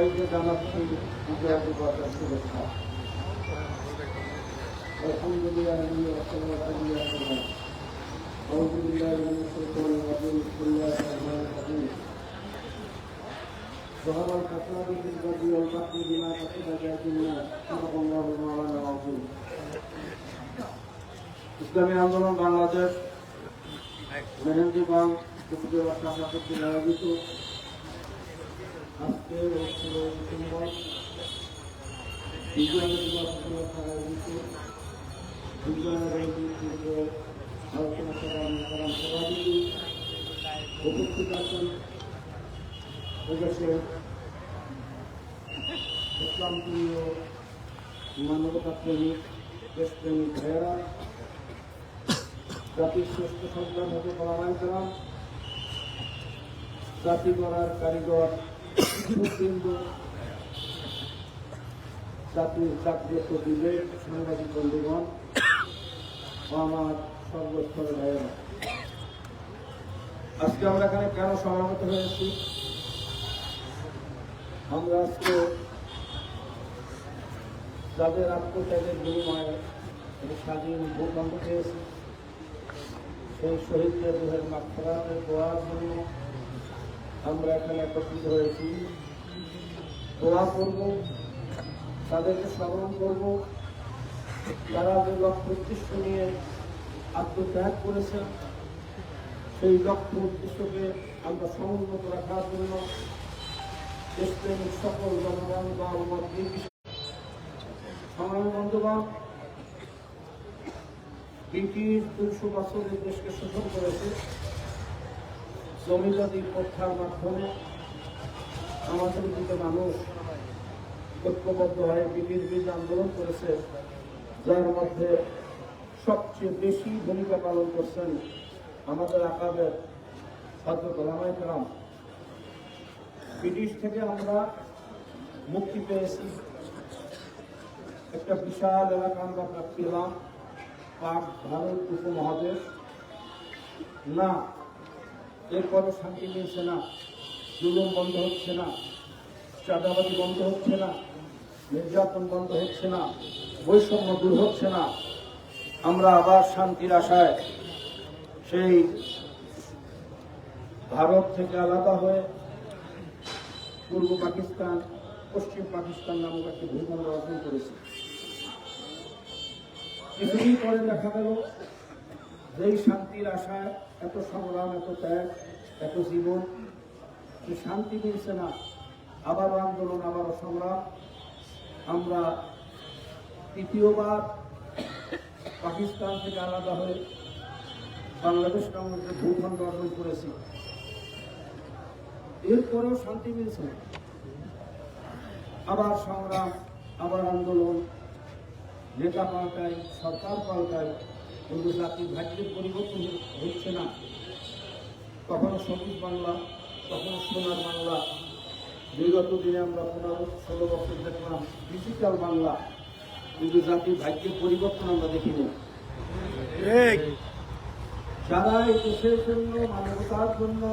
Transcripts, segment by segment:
সবাইকে জানাচ্ছি বিজয়াদি বর্ষার শুভেচ্ছা আলহামদুলিল্লাহ আমি আসসালামু أعوذ بالله من الشيطان الرجيم بسم الله الرحمن الرحيم ظهر الفساد في البر والبحر بما كسبت أيدي الناس صدق الله مولانا العظيم ইসলামী আন্দোলন বাংলাদেশ মেহেন্দি বাং কুতুবের শাখা কর্তৃক আয়োজিত আজকে ষোলো ডিসেম্বর বিজয় দিবস বিজয়ের এই দিনটিতে আলোচনা করার করার সভাপতি উপস্থিত আছেন এদেশের ইসলাম প্রিয় মানবতা জাতির কারিগর সুবৃন্দ জাতির জাতীয় বিবেক সাংবাদিক বন্ধুগণ আমার সর্বস্তরের আজকে আমরা এখানে কেন সমাগত হয়েছি? আমরা আজকে যাদের আত্মত্যাগের বিনিময়ে স্বাধীন ভূখণ্ড পেয়েছি, সেই শহীদদের দেহের মাত্রাতে দোয়ার আমরা এখানে একত্রিত হয়েছি। দোয়া করব, তাদেরকে স্মরণ করব। যারা যে লক্ষ্য উদ্দেশ্য নিয়ে আত্মত্যাগ করেছেন সেই লক্ষ্য উদ্দেশ্যকে আমরা সমুন্নত রাখার জন্য সকল জনগণ বা নির্বিশেষে সংগ্রামী ব্রিটিশ দুশো বছরের দেশকে শোষণ করেছে, জমিদারি প্রথার মাধ্যমে আমাদের দিকে মানুষ ঐক্যবদ্ধ হয়ে ব্রিটিশ বিরুদ্ধে আন্দোলন করেছে, যার মধ্যে সবচেয়ে বেশি ভূমিকা পালন করছেন আমাদের আকাবের ছাত্র গোলামাই কালাম ব্রিটিশ থেকে আমরা মুক্তি পেয়েছি। একটা বিশাল এলাকা আমরা পেলাম, পাক ভারত উপমহাদেশ। না, এরপরও শান্তি মিলছে না। জুলুম বন্ধ হচ্ছে না চাঁদাবাদি বন্ধ হচ্ছে না, নির্যাতন বন্ধ হচ্ছে না, বৈষম্য দূর হচ্ছে না। আমরা আবার শান্তির আশায় সেই ভারত থেকে আলাদা হয়ে পূর্ব পাকিস্তান, পশ্চিম পাকিস্তান নামক একটি ভূখণ্ড অর্জন করেছি। কিছুদিন পরে দেখা গেল যেই শান্তির আশায় এত সংগ্রাম, এত ত্যাগ, এত জীবন যে শান্তি মিলছে না, আবারও আন্দোলন, আবারও সংগ্রাম। আমরা তৃতীয়বার পাকিস্তান থেকে আলাদা হয়ে বাংলাদেশ যে ভূখণ্ড অর্জন করেছি, এরপরেও শান্তি মিলছে আবার সংগ্রাম, আবার আন্দোলন, নেতা পাল্টায়, সরকার পাল্টায় কিন্তু জাতির ভাগ্যের পরিবর্তন হচ্ছে না। কখনো সবুজ বাংলা কখনো সোনার বাংলা। বিগত দিনে আমরা পনেরো ষোলো বছর দেখলাম ডিজিটাল বাংলা। কিন্তু জাতির ভাগ্যের পরিবর্তন আমরা দেখিনি। যারা এই দেশের জন্য মানবতার জন্য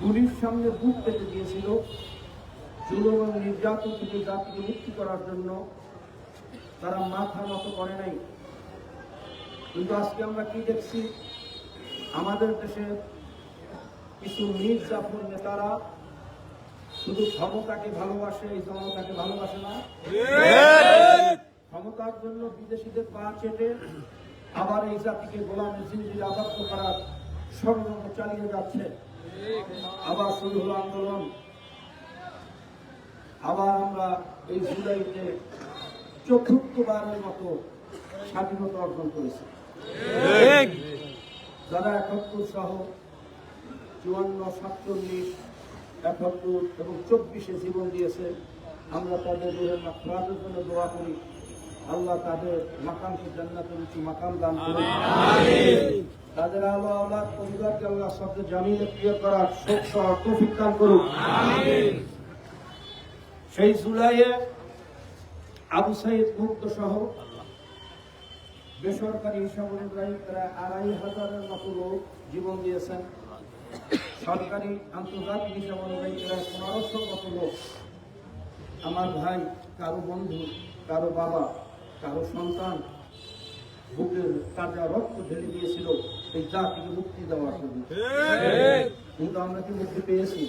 গুলির সামনে বুক পেতে দিয়েছিল জুলুম এবং নির্যাতন থেকে জাতিকে মুক্তি করার জন্য তারা মাথা নত করে নাই। কিন্তু আজকে আমরা কি দেখছি? আমাদের দেশে কিছু মীর জাফর নেতারা শুধু ক্ষমতাকে ভালোবাসে, এই জনতাকে ভালোবাসে না। ক্ষমতার জন্য বিদেশিদের পা চেটে আবার এই জাতিকে গোলামের জিনিস আবদ্ধ করার ষড়যন্ত্র চালিয়ে যাচ্ছে। আবার শুরু হলো আন্দোলন। আবার আমরা এই জুলাইতে চতুর্থবারের মতো স্বাধীনতা অর্জন করেছি। যারা একাত্তর সহ চুয়ান্ন সাতচল্লিশ একাত্তর এবং চব্বিশে জীবন দিয়েছে আমরা তাদের রুহের মাফরাতের জন্য দোয়া করি। আল্লাহ তাদের মাকামকে জান্নাতের উঁচু মাকাম দান করুন। তাদের আলো আল্লাহ পরিবারকে আল্লাহ শব্দ জামিয়ে প্রিয় করার শোক সহ তৌফিক দান করুন। সেই জুলাইয়ে আবু সাইদ মুক্ত সহ বেসরকারি সামরিক বাহিনী প্রায় আড়াই হাজারের মতো লোক জীবন দিয়েছেন। সরকারি আন্তর্জাতিক হিসাব অনুযায়ী প্রায় পনেরোশো মতো লোক আমার ভাই কারও বন্ধু কারও বাবা কারও সন্তান বুকের তাজা রক্ত ঢেলে দিয়েছিল এই জাতিকে মুক্তি দেওয়ার জন্য। কিন্তু আমরা কি মুক্তি পেয়েছি?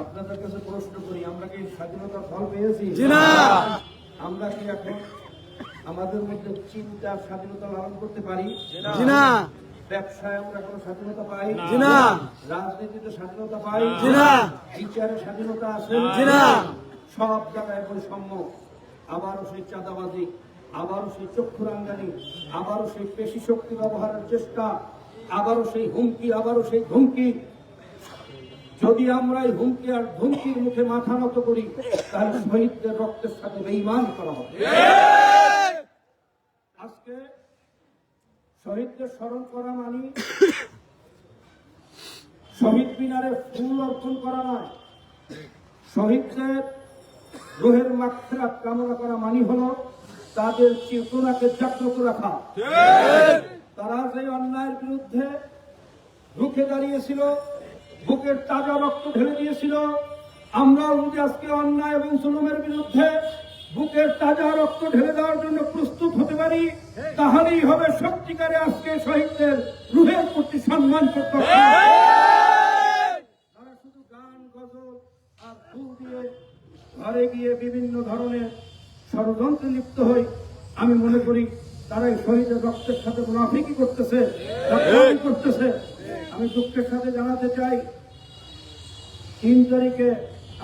আপনাদের কাছে প্রশ্ন করি আমরা কি স্বাধীনতার ফল পেয়েছি? আমরা কি এখন আমাদের মধ্যে চিন্তা স্বাধীনতা লালন করতে পারি? না। ব্যবসায় আমরা কোনো স্বাধীনতা পাই? না। রাজনীতিতে স্বাধীনতা পাই? না। বিচারে স্বাধীনতা আছে? না। সব জায়গায় বৈষম্য। আবারও সেই চাঁদাবাজি আবারও সেই চক্ষুরাঙ্গানি আবারও সেই পেশি শক্তি ব্যবহারের চেষ্টা আবারও সেই হুমকি আবারও সেই ধুমকি। যদি আমরা এই হুমকি আর ধুমকির মুখে মাথা নত করি তাহলে শহীদদের রক্তের সাথে বেইমান করা হবে। আজকে শহীদদের স্মরণ করা মানি। শহীদ মিনারে ফুল অর্পণ করা নয় শহীদদের রোহের মাত্রা কামনা করা মানি হলো তাদের চেতনাকে জাগ্রত রাখা। তারা যে অন্যায়ের বিরুদ্ধে রুখে দাঁড়িয়েছিল, বুকের তাজা রক্ত ঢেলে দিয়েছিল আমরা আজকে অন্যায় এবং জুলুমের বিরুদ্ধে বুকের তাজা রক্ত ঢেলে দেওয়ার জন্য প্রস্তুত হতে পারি, তাহলেই হবে সত্যিকারে আজকে শহীদদের রুহের প্রতি সম্মান করতে গান ঘরে গিয়ে বিভিন্ন ধরনের ষড়যন্ত্রে লিপ্ত হই। আমি মনে করি তারা এই শহীদের রক্তের সাথে মুনাফিকি করতেছে করতেছে। আমি দুঃখের সাথে জানাতে চাই, তিন তারিখে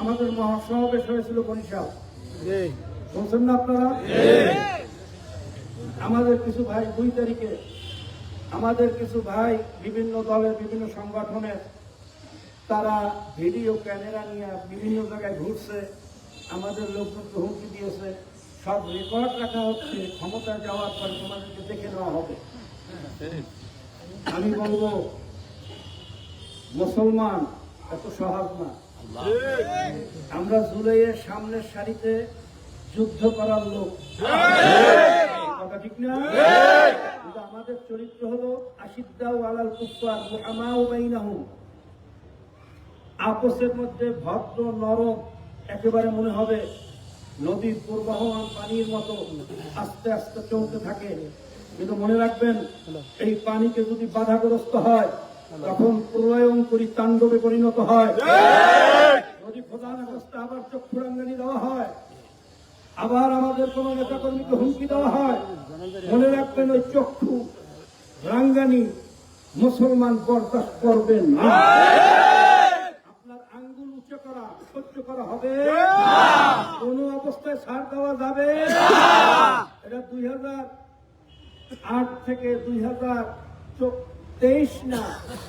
আমাদের মহাসমাবেশ হয়েছিল বরিশাল। শুনছেন না আপনারা? আমাদের কিছু ভাই দুই তারিখে আমাদের কিছু ভাই বিভিন্ন দলের বিভিন্ন সংগঠনের তারা ভিডিও ক্যামেরা নিয়ে বিভিন্ন জায়গায় ঘুরছে আমাদের লোকজনকে হুমকি দিয়েছে। সব রেকর্ড রাখা হচ্ছে ক্ষমতা যাওয়ার পর তোমাদেরকে দেখে নেওয়া হবে। আমি বলব মুসলমান এত সহজ না। আমরা জুলাইয়ের সামনের সারিতে যুদ্ধ করার লোক। কথা ঠিক না? কিন্তু আমাদের চরিত্র হলো আশিদ্দাও আলাল কুফার আপসের মধ্যে ভদ্র নরম একেবারে মনে হবে নদীর প্রবাহমান পানির মতো আস্তে আস্তে চলতে থাকে। কিন্তু মনে রাখবেন এই পানিকে যদি বাধাগ্রস্ত হয় তখন প্রলয়ঙ্করী তাণ্ডবে পরিণত হয়। যদি প্রধান অবস্থা আবার চক্ষুরাঙ্গানি দেওয়া হয়। আবার আমাদের কোন নেতাকর্মীকে হুমকি দেওয়া হয়? মনে রাখবেন ওই চক্ষু রাঙ্গানি মুসলমান বরদাস্ত করবেন না। আপনার আঙ্গুল উচ্চ করা সহ্য করা হবে? কোন অবস্থায় ছাড় দেওয়া যাবে? এটা দুই হাজার আট থেকে দুই হাজার তেইশ না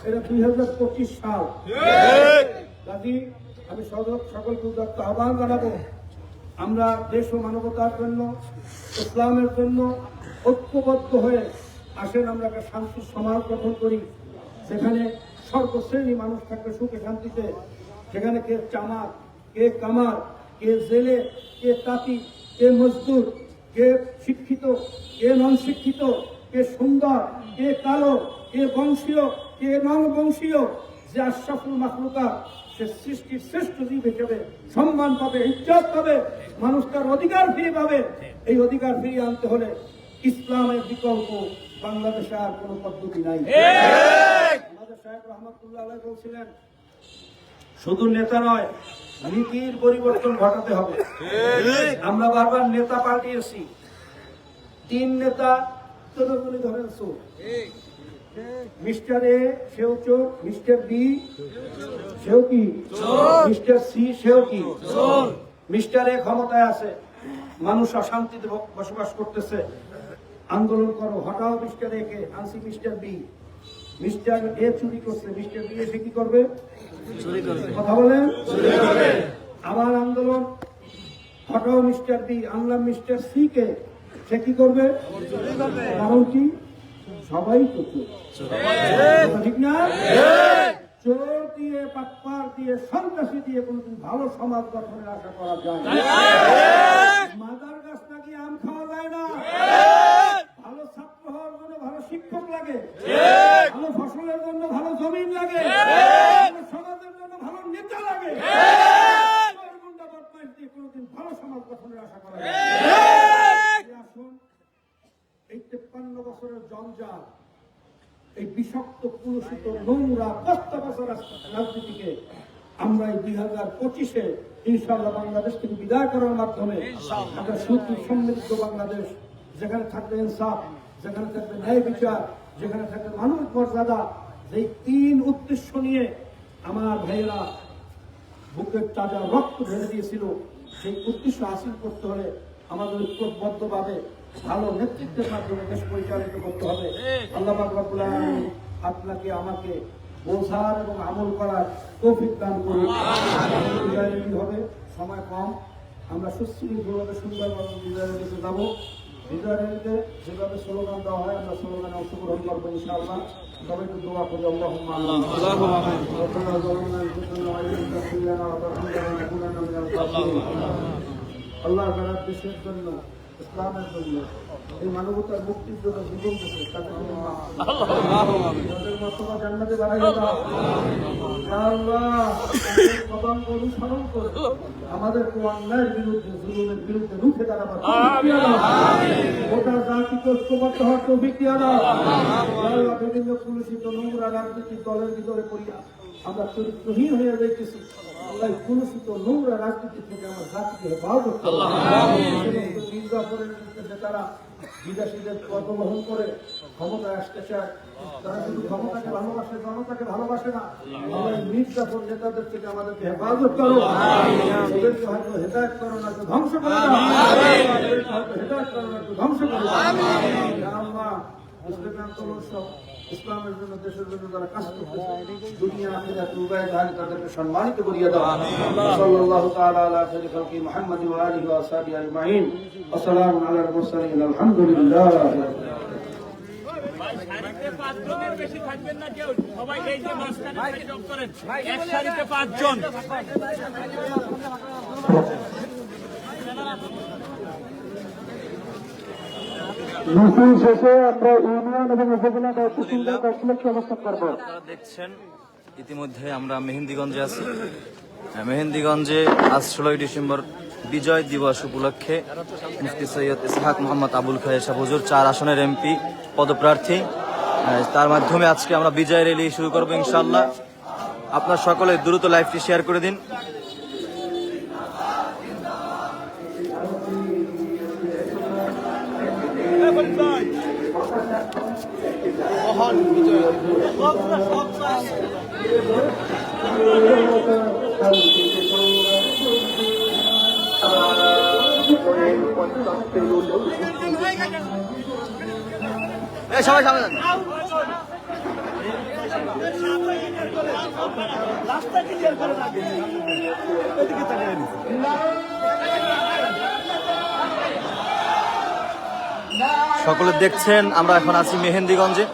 এটা দুই হাজার পঁচিশ সাল। কাজী আমি সদর- সকলকে উদাত্ত আহ্বান জানাব। আমরা দেশ ও মানবতার জন্য, ইসলামের জন্য ঐক্যবদ্ধ হয়ে আসেন, আমরা একটা শান্তির সমাজ গঠন করি। সেখানে সর্বশ্রেণী মানুষ থাকবে সুখে শান্তিতে। সেখানে কে চামার কে কামার, কে জেলে, কে তাঁতি, কে মজদুর, কে শিক্ষিত, কে নন শিক্ষিত কে সুন্দর, কে কালো, কে বংশীয়, কে নন বংশীয় যে আশরাফুল মাখলুকা সে সৃষ্টির শ্রেষ্ঠ জীব হিসেবে সম্মান পাবে ইজ্জত পাবে মানুষ তার অধিকার ফিরে পাবে। এই অধিকার ফিরিয়ে আনতে হলে ইসলামের বিকল্প বাংলাদেশে আর কোনো পদ্ধতি নাই। আমাদের সাহেব রহমতুল্লাহ বলছিলেন শুধু নেতা নয় নীতির পরিবর্তন ঘটাতে হবে। আমরা বারবার নেতা পাল্টিয়েছি। তিন নেতা তদগুলি ধরেন মিস্টার এ সেও চোর। মিস্টার বি সেও কি? মিস্টার সি সেও কি? মিস্টার এ ক্ষমতায় আছে। মানুষ অশান্তিতে বসবাস করতেছে। আন্দোলন করো হটাও মিস্টার এ কে। আনসি মিস্টার বি। মিস্টার এ চুরি করছে। মিস্টার বি এসে কি করবে? কথা বলেন? আবার আন্দোলন হটাও মিস্টার বি। আনলাম মিস্টার সি কে। সে কি করবে। কারণ কি? সবাই তো। ঠিক না? চোর দিয়ে পাটপার দিয়ে সন্ত্রাসী দিয়ে কোনদিন ভালো সমাজ গঠনের আশা করা যায় মাদার গাছ নাকি আম খাওয়া যায় না? ভালো ছাত্র হওয়ার জন্য ভালো শিক্ষক লাগে ভালো ফসলের জন্য ভালো জমিন লাগে ভালো সমাজের জন্য ভালো নেতা লাগে গুন্ডা বদমাইশ দিয়ে কোনোদিন ভালো সমাজ গঠনের আশা করা যায় না। এই আসুন এই তেপ্পান্ন বছরের জঞ্জাল এই কুলসিত নোংরা কষ্ট বছর রাজনীতিকে আমরা এই দুই হাজার পঁচিশে ইনশাল্লাহ বাংলাদেশ থেকে বিদায় করার মাধ্যমে আমরা সুখী সমৃদ্ধ বাংলাদেশ যেখানে থাকবে ইনসাফ যেখানে থাকবে ন্যায় বিচার যেখানে থাকবে মানুষ মর্যাদা এই তিন উদ্দেশ্য নিয়ে আমার ভাইয়েরা বুকের তাজা রক্ত ঢেলে দিয়েছিল সেই উদ্দেশ্য হাসিল করতে হলে আমাদের ঐক্যবদ্ধভাবে ভালো নেতৃত্বের মাধ্যমে দেশ পরিচালিত করতে হবে। আল্লাহ রব্বুল আলামিন আপনাকে আমাকে বোঝার এবং আমল করার তৌফিক দান করুন। হবে, সময় কম। আমরা সুস্থভাবে সুন্দরভাবে বিজয়ারণীতে যাব। বিজয়ারণীতে যেভাবে স্লোগান দেওয়া হয়, আমরা স্লোগানে অংশগ্রহণ করব ইনশাআল্লাহ। দোয়া করি আল্লাহ। আল্লাহ জন্য, ইসলামের জন্য এই মানবতার মুক্তির জন্য জীবন দিচ্ছে তাদের জান্নাতে আল্লাহ অনুসরণ করে। আমাদের অন্যায়ের বিরুদ্ধে জুলুমের বিরুদ্ধে রুখে দাঁড়াবার গোটা জাতিকে ঐক্যবদ্ধ হওয়ার আল্লাহ বিভিন্ন কুলুষিত নোংরা রাজনৈতিক দলের ভিতরে পড়িয়া আমরা চরিত্রহীন হয়ে যাইতেছি। আল্লাহ কুলুষিত নোংরা রাজনীতি থেকে আমার জাতিকে হেফাজত করো। মির্জাফরের যে তারা বিদেশিদের পদগ্রহণ করে ক্ষমতায় আসতে চায়। তারা শুধু ক্ষমতাকে ভালোবাসে, জনতাকে ভালোবাসে না আল্লাহ নির্যাতন নেতাদের থেকে আমাদেরকে হেফাজত করো। ওদেরকে হয়তো হেদায়ত করো না ধ্বংস করো হেদায়ত করো না ধ্বংস করো মুসলিম আন্দোলন সহ ইসলামের জন্য, দেশের জন্য যারা কাজ করতেছে। দুনিয়া আখিরাত, উভয় ধারে তাদেরকে সম্মানিত করিয়া দাও। সাল্লাল্লাহু তাআলা আলা আলহামদুলিল্লাহ। পাঁচজনের বেশি থাকবেন না কেউ? সবাই এই যে মাঝখানে করেন এক সারিতে পাঁচজন। মিছিল শেষে আমরা ইউনিয়ন এবং উপজেলা করব। দেখছেন ইতিমধ্যে আমরা মেহেন্দিগঞ্জে আছি। হ্যাঁ, মেহেন্দিগঞ্জে আজ ষোলোই ডিসেম্বর বিজয় দিবস উপলক্ষে মুফতি সৈয়দ ইসহাক মোহাম্মদ আবুল খায়ের সাহ হুজুর চার আসনের এমপি পদপ্রার্থী। তার মাধ্যমে আজকে আমরা বিজয় র্যালি শুরু করব ইনশাল্লাহ আপনার সকলে দ্রুত লাইভটি শেয়ার করে দিন। সকলে দেখছেন আমরা এখন আছি মেহেন্দিগঞ্জে।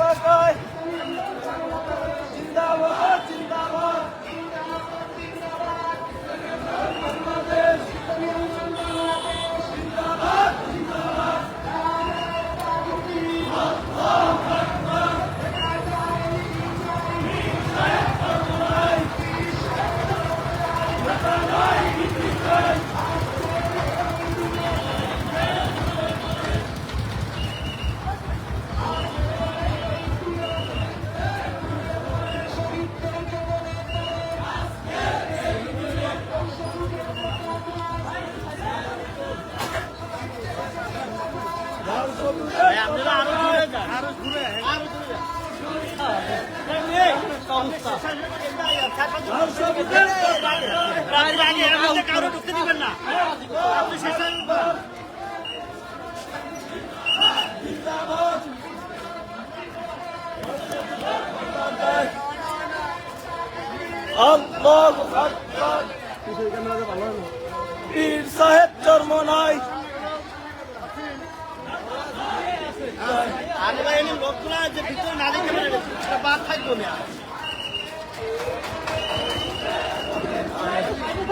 রাষ্ট্রপতিদের পতাকায় কারও ঢুকতে দিবেন না। আপনি শেষে পীর সাহেব জন্ম নাই। আরে ভাই এনে লোকগুলা যে ভিতরে না দেখে বাদ থাকব না।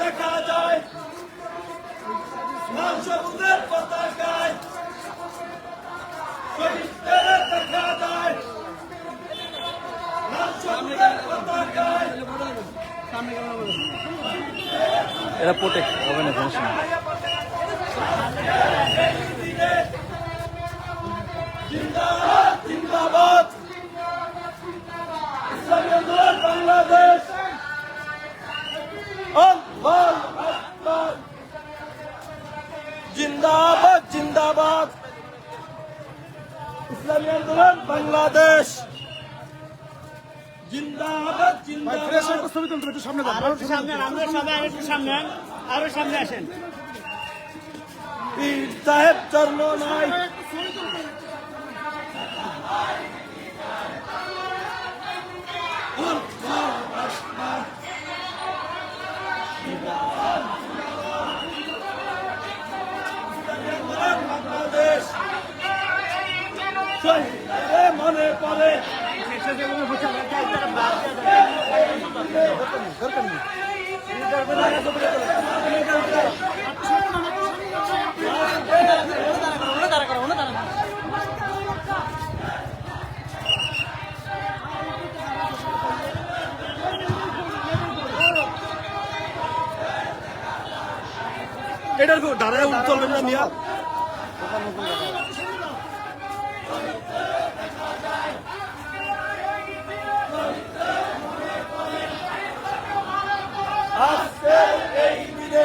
দেখা যায় সবুজের হবে না জিন্দাবাদ জিন্দাবাদ। ইসলামী আন্দোলন বাংলাদেশ। জিন্দাবাদ জিন্দাবাদ। সামনে সামনে আরও সামনে আসেন। সাহেব চর্ম নাই। মনে পড়ে এটার দাঁড়ায় চলবেন না মিয়া আজকে এই দিনে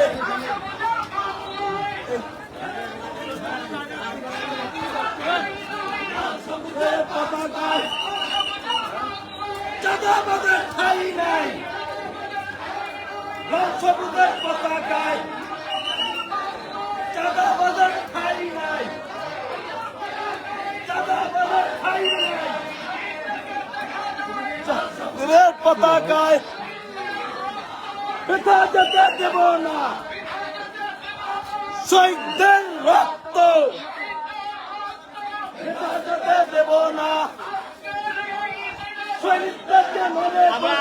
সবুজের পতাকায় ঠাই নাই। সবুজের পতাকায় নাই। চাঁদাবাদের ঠাই নাই। দেব না। শহীদদের রক্ত যেতে দেব না।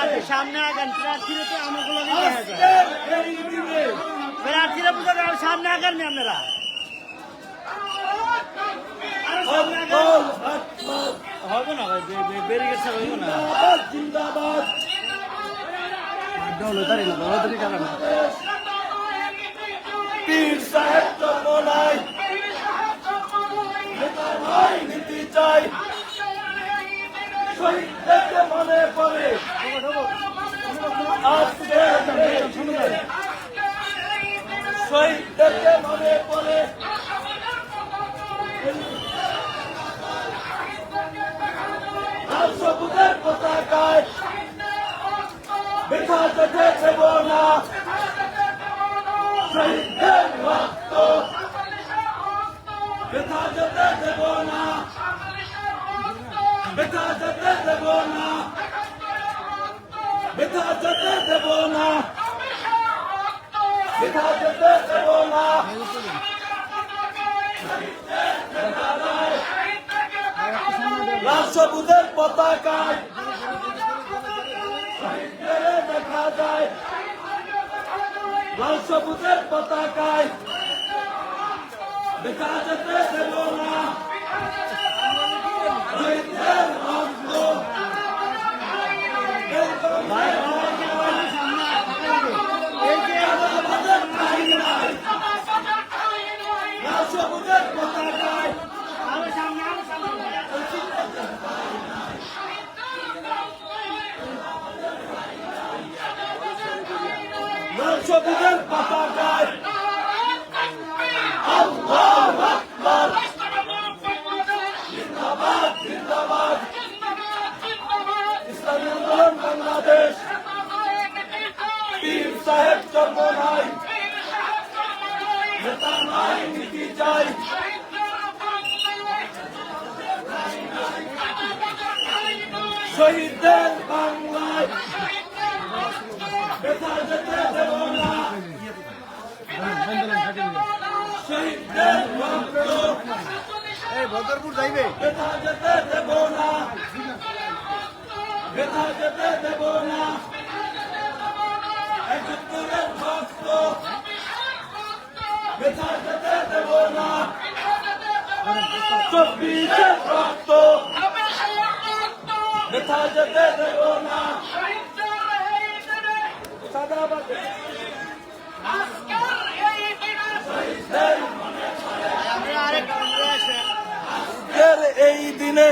একটু সামনে আগান প্রার্থীরা তো আমাগুলো সামনে আগান নি আপনারা হবে না। পীর সাহেব নেতা নাই নীতি চাই। শহীদদেরকে মনে পড়ে আজকে শহীদদেরকে মনে পড়ে লাল সবুজের পতাকায় বেথা যেতে দেব না শহীদদের রক্ত বেথা যেতে দেব না বেথা যেতে দেব না বেথা যেতে দেব না বেথা যেতে দেব না লাল সবুজের পতাকায় দেখা যায় লাল সবুজের পতাকায় দেখা যেতে দেব না। রক্ত সবুজের পতাকায় চব্বিশের রক্ত। বেথা যেতে দেব না। সাদাবাদ এর এই দিনে।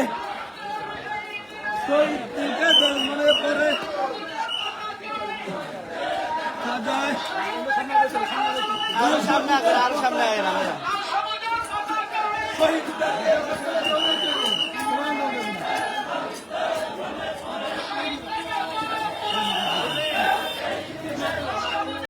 শহীদ দিকেদের মনে পড়ে আরও সামনে আগে আরও সামনে আগে Corre,